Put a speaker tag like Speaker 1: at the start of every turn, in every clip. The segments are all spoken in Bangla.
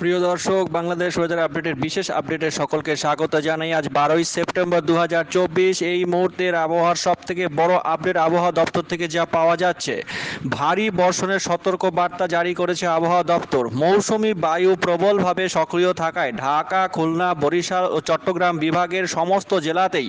Speaker 1: প্রিয় দর্শক, বাংলাদেশ ওয়েদার আপডেটের বিশেষ আপডেটে সকলকে স্বাগত জানাই। আজ বারোই সেপ্টেম্বর দু হাজার চব্বিশ, এই মুহূর্তের আবহাওয়ার সব থেকে বড় আপডেট আবহাওয়া দপ্তর থেকে যা পাওয়া যাচ্ছে। ভারী বর্ষণের সতর্ক বার্তা জারি করেছে আবহাওয়া দপ্তর। মৌসুমি বায়ু প্রবলভাবে সক্রিয় থাকায় ঢাকা, খুলনা, বরিশাল ও চট্টগ্রাম বিভাগের সমস্ত জেলাতেই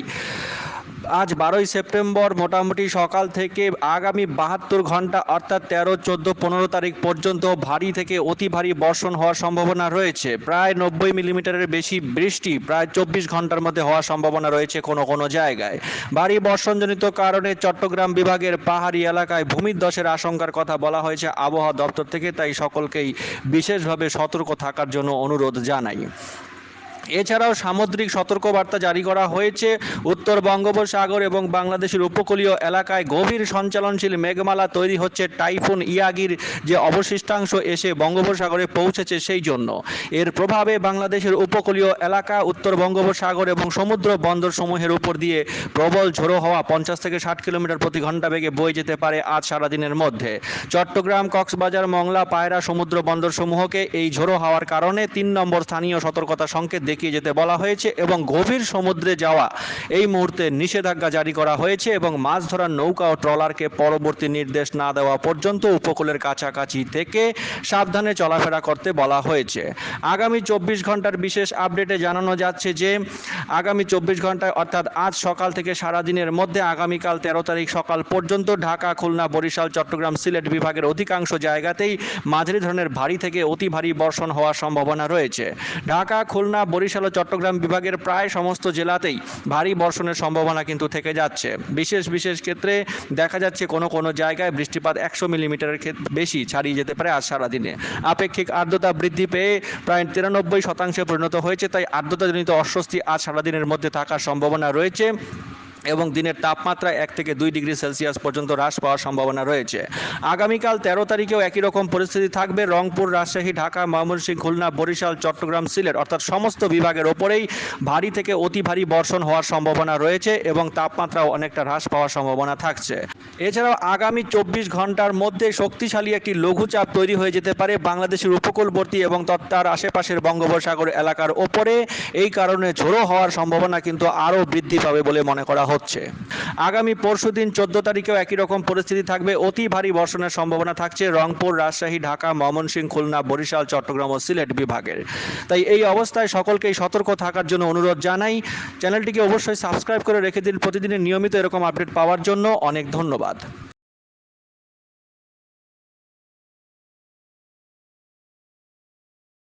Speaker 1: আজ বারোই সেপ্টেম্বর মোটামুটি সকাল থেকে আগামী বাহাত্তর ঘণ্টা অর্থাৎ তেরো, চোদ্দ, পনেরো তারিখ পর্যন্ত ভারী থেকে অতি ভারী বর্ষণ হওয়ার সম্ভাবনা রয়েছে। প্রায় নব্বই মিলিমিটারের বেশি বৃষ্টি প্রায় চব্বিশ ঘণ্টার মধ্যে হওয়ার সম্ভাবনা রয়েছে কোনো কোনো জায়গায়। ভারী বর্ষণজনিত কারণে চট্টগ্রাম বিভাগের পাহাড়ি এলাকায় ভূমিধসের আশঙ্কার কথা বলা হয়েছে আবহাওয়া দপ্তর থেকে, তাই সকলকেই বিশেষভাবে সতর্ক থাকার জন্য অনুরোধ জানাই। এছাড়াও সামুদ্রিক সতর্কবার্তা জারি করা হয়েছে। উত্তর বঙ্গোপসাগর এবং বাংলাদেশের উপকূলীয় এলাকায় গভীর সঞ্চালনশীল মেঘমালা তৈরি হচ্ছে টাইফুন ইয়াগির যে অবশিষ্টাংশ এসে বঙ্গোপসাগরে পৌঁছেছে সেই জন্য। এর প্রভাবে বাংলাদেশের উপকূলীয় এলাকা, উত্তর বঙ্গোপসাগর এবং সমুদ্র বন্দরসমূহের উপর দিয়ে প্রবল ঝোড়ো হওয়া পঞ্চাশ থেকে ষাট কিলোমিটার প্রতি ঘণ্টা বেগে বয়ে যেতে পারে আজ সারাদিনের মধ্যে। চট্টগ্রাম, কক্সবাজার, মংলা, পায়রা, সমুদ্র বন্দরসমূহকে এই ঝোড়ো হওয়ার কারণে তিন নম্বর স্থানীয় সতর্কতা সংকেত দেখিয়ে যেতে বলা হয়েছে এবং গভীর সমুদ্রে যাওয়া এই মুহূর্তে নিষেধাজ্ঞা জারি করা হয়েছে এবং মাছ ধরার নৌকা ও ট্রলারকে পরবর্তী নির্দেশ না দেওয়া পর্যন্ত উপকূলের কাছাকাছি থেকে সাবধানে চলাফেরা করতে বলা হয়েছে। আগামী চব্বিশ ঘণ্টার বিশেষ আপডেটে জানানো যাচ্ছে যে, আগামী চব্বিশ ঘন্টায় অর্থাৎ আজ সকাল থেকে সারাদিনের মধ্যে আগামীকাল তেরো তারিখ সকাল পর্যন্ত ঢাকা, খুলনা, বরিশাল, চট্টগ্রাম, সিলেট বিভাগের অধিকাংশ জায়গাতেই মাঝারি ধরনের ভারী থেকে অতি ভারী বর্ষণ হওয়ার সম্ভাবনা রয়েছে। ঢাকা, খুলনা বরিশাল ও চট্টগ্রাম বিভাগের প্রায় সমস্ত জেলাতেই ভারী বর্ষণের সম্ভাবনা কিন্তু থেকে যাচ্ছে। বিশেষ বিশেষ ক্ষেত্রে দেখা যাচ্ছে কোনো কোনো জায়গায় বৃষ্টিপাত একশো মিলিমিটারের বেশি ছাড়িয়ে যেতে পারে আজ সারাদিনে। আপেক্ষিক আর্দ্রতা বৃদ্ধি পেয়ে প্রায় তিরানব্বই শতাংশে পরিণত হয়েছে, তাই আর্দ্রতাজনিত অস্বস্তি আজ সারাদিনের মধ্যে থাকার সম্ভাবনা রয়েছে। এবং দিনের তাপমাত্রা এক থেকে দুই ডিগ্রি সেলসিয়াস পর্যন্ত হ্রাস পাওয়ার সম্ভাবনা রয়েছে। আগামীকাল তেরো তারিখেও একই রকম পরিস্থিতি থাকবে। রংপুর, রাজশাহী, ঢাকা, ময়মনসিংহ, খুলনা, বরিশাল, চট্টগ্রাম, সিলেট অর্থাৎ সমস্ত বিভাগের ওপরেই ভারী থেকে অতি ভারী বর্ষণ হওয়ার সম্ভাবনা রয়েছে এবং তাপমাত্রাও অনেকটা হ্রাস পাওয়ার সম্ভাবনা থাকছে। এছাড়াও আগামী চব্বিশ ঘণ্টার মধ্যে শক্তিশালী একটি লঘুচাপ তৈরি হয়ে যেতে পারে বাংলাদেশের উপকূলবর্তী এবং তত্ত্বার আশেপাশের বঙ্গোপসাগর এলাকার ওপরে। এই কারণে ঝোড়ো হওয়ার সম্ভাবনা কিন্তু আরও বৃদ্ধি পাবে বলে মনে করা হচ্ছে। আগামী পরশু দিন চোদ্দ তারিখেও একই রকম পরিস্থিতি থাকবে। অতি ভারী বর্ষণের সম্ভাবনা থাকছে রংপুর, রাজশাহী, ঢাকা, ময়মনসিংহ, খুলনা, বরিশাল, চট্টগ্রাম ও সিলেট বিভাগের। তাই এই অবস্থায় সকলকেই সতর্ক থাকার জন্য অনুরোধ জানাই। চ্যানেলটিকে অবশ্যই সাবস্ক্রাইব করে রেখে দিন। প্রতিদিনের নিয়মিত এরকম আপডেট পাওয়ার জন্য অনেক ধন্যবাদ